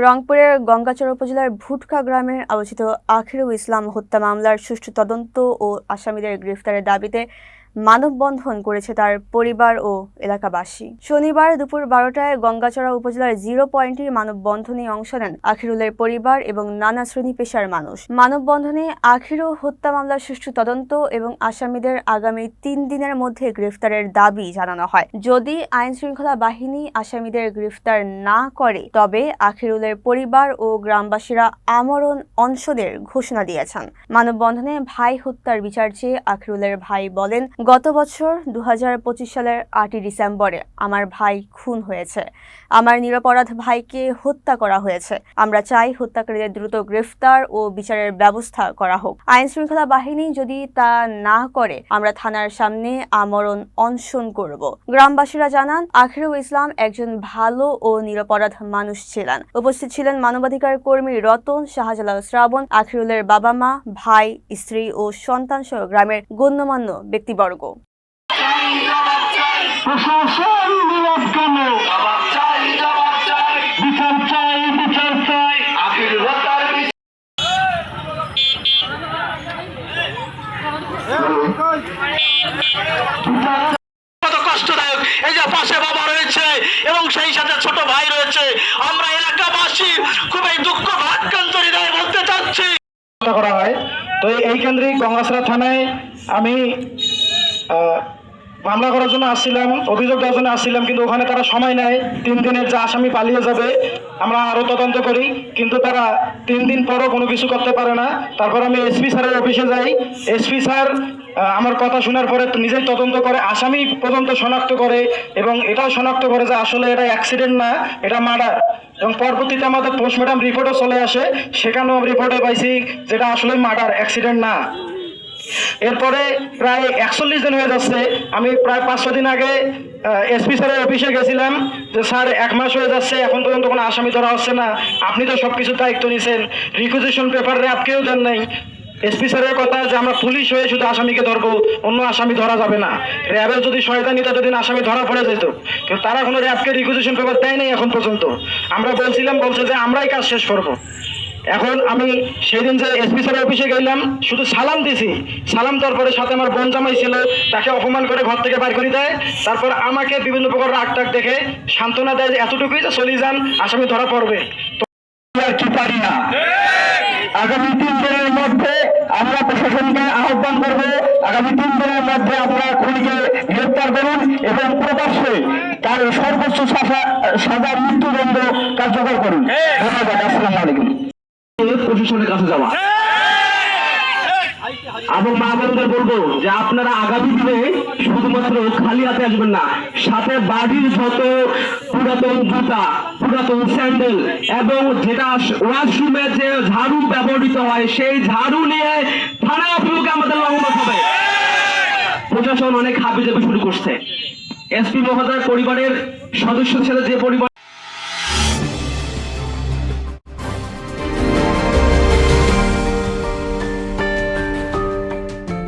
রংপুরের গঙ্গাচর উপজেলার ভুটকা গ্রামে আলোচিত আখিরুল ইসলাম হত্যা মামলার সুষ্ঠু তদন্ত ও আসামিদের গ্রেফতারের দাবিতে মানববন্ধন করেছে তার পরিবার ও এলাকাবাসী। শনিবার দুপুর বারোটায় গঙ্গাচড়া উপজেলার জিরো পয়েন্টে মানববন্ধনে অংশ নেন আখিরুলের পরিবার এবং নানা শ্রেণি পেশার মানুষ। মানববন্ধনে আখিরু হত্যা মামলার সুষ্ঠু তদন্ত এবং আসামিদের আগামী তিন দিনের মধ্যে গ্রেফতারের দাবি জানানো হয়। যদি আইন শৃঙ্খলা বাহিনী আসামিদের গ্রেফতার না করে, তবে আখিরুলের পরিবার ও গ্রামবাসীরা আমরণ অনশনের ঘোষণা দিয়েছেন। মানববন্ধনে ভাই হত্যার বিচার চেয়ে আখিরুলের ভাই বলেন গত বছর দু হাজার পঁচিশ সালের আটই ডিসেম্বরে আমার ভাই খুন হয়েছে। আমার নিরপরাধ ভাইকে হত্যা করা হয়েছে। আমরা চাই হত্যাকারীদের দ্রুত গ্রেফতার ও বিচারের ব্যবস্থা করা হোক। আইন শৃঙ্খলা বাহিনী যদি তা না করে, আমরা থানার সামনে আমরণ অনশন করব। গ্রামবাসীরা জানান, আখিরুল ইসলাম একজন ভালো ও নিরপরাধ মানুষ ছিলেন। উপস্থিত ছিলেন মানবাধিকার কর্মী রতন শাহজালাল শ্রাবণ, আখিরুলের বাবা মা, ভাই, স্ত্রী ও সন্তান সহ গ্রামের গণ্যমান্য ব্যক্তিবর্গ। কত কষ্টদায়ক। এই যে পাশে বাবা রয়েছে এবং সেই সাথে ছোট ভাই রয়েছে। আমরা এলাকাবাসী খুবই দুঃখ ভাগ্যান্ত হৃদয়ে বলতে চাচ্ছি। করা হয়। তো এই কেন্দ্রিক গঙ্গাসরা থানায় আমি মামলা করার জন্য আসছিলাম, অভিযোগ দেওয়ার জন্য আসছিলাম, কিন্তু ওখানে তারা সময় নেয়। তিন দিনের যে আসামি পালিয়ে যাবে, আমরা আরও তদন্ত করি, কিন্তু তারা তিন দিন পরও কোনো কিছু করতে পারে না। তারপর আমি এসপি স্যারের অফিসে যাই। এসপি স্যার আমার কথা শোনার পরে নিজেই তদন্ত করে, আসামি পর্যন্ত শনাক্ত করে, এবং এটাও শনাক্ত করে যে আসলে এটা অ্যাক্সিডেন্ট না, এটা মার্ডার এবং পরবর্তীতে আমাদের পোস্টমর্টম রিপোর্টও চলে আসে, সেখানেও রিপোর্টে পাইছি যেটা আসলে মার্ডার অ্যাক্সিডেন্ট না। এরপরে প্রায় একচল্লিশ দিন হয়ে যাচ্ছে। আমি প্রায় পাঁচশো দিন আগে এসপি স্যারের অফিসে গেছিলাম। যে স্যার এক মাস হয়ে যাচ্ছে, এখন পর্যন্ত কোনো আসামি ধরা হচ্ছে না। আপনি তো সব কিছু দায়িত্ব নিয়েছেন রিকুইজিশন পেপার কেউ দেন নাই। এসপি স্যারের কথা যে আমরা পুলিশ হয়ে শুধু আসামিকে ধরবো, অন্য আসামি ধরা যাবে না। র্যাবের যদি শয়তানিতে যদি আসামি ধরা পড়ে যেত কিন্তু তারা কোনো র্যাবকে রিকুইজিশন পেপার দেয় নাই এখন পর্যন্ত। আমরা বলছিলাম, বলছে যে আমরাই কাজ শেষ করব। এখন আমি সেই দিন যে এসপি স্যারের অফিসে গেলাম, শুধু সালাম দিছি। সালাম দেওয়ার পরে সাথে আমার বোন জামাই ছিল, তাকে অপমান করে ঘর থেকে বাইর করে দেয়। তারপর আমাকে বিভিন্ন প্রকার রাগ টাক দেখে সান্ত্বনা দেয় যে, এতটুকুই যে চলে যান, আসামি ধরা পড়বে। তো আর কি পারি না। আগামী তিন দিনের মধ্যে আমরা প্রশাসনকে আহ্বান করব, আগামী তিন দিনের মধ্যে আপনারা খুনিকে গ্রেপ্তার করুন এবং প্রকাশ্যে তার সর্বোচ্চ সাজা মৃত্যুদণ্ড কার্যকর করুন। ধন্যবাদ, আসসালামু প্রশাসনের কাছে যাওয়া। এবং মা বোনদের বলব যে আপনারা আগামী দিনে শুধুমাত্র খালি হাতে আসবেন না, সাথে বাড়ির যত পুরাতন জুতা, পুরাতন স্যান্ডেল এবং যেটা ওয়াশরুমে যে ঝাড়ু ব্যবহৃত হয়, সেই ঝাড়ু নিয়ে থানা অভিমুখে আমাদের লঙ্ঘন হবে। প্রশাসন অনেক হাবি শুরু করছে। এসপি মহোদয় পরিবারের সদস্য ছেলে যে পরিবার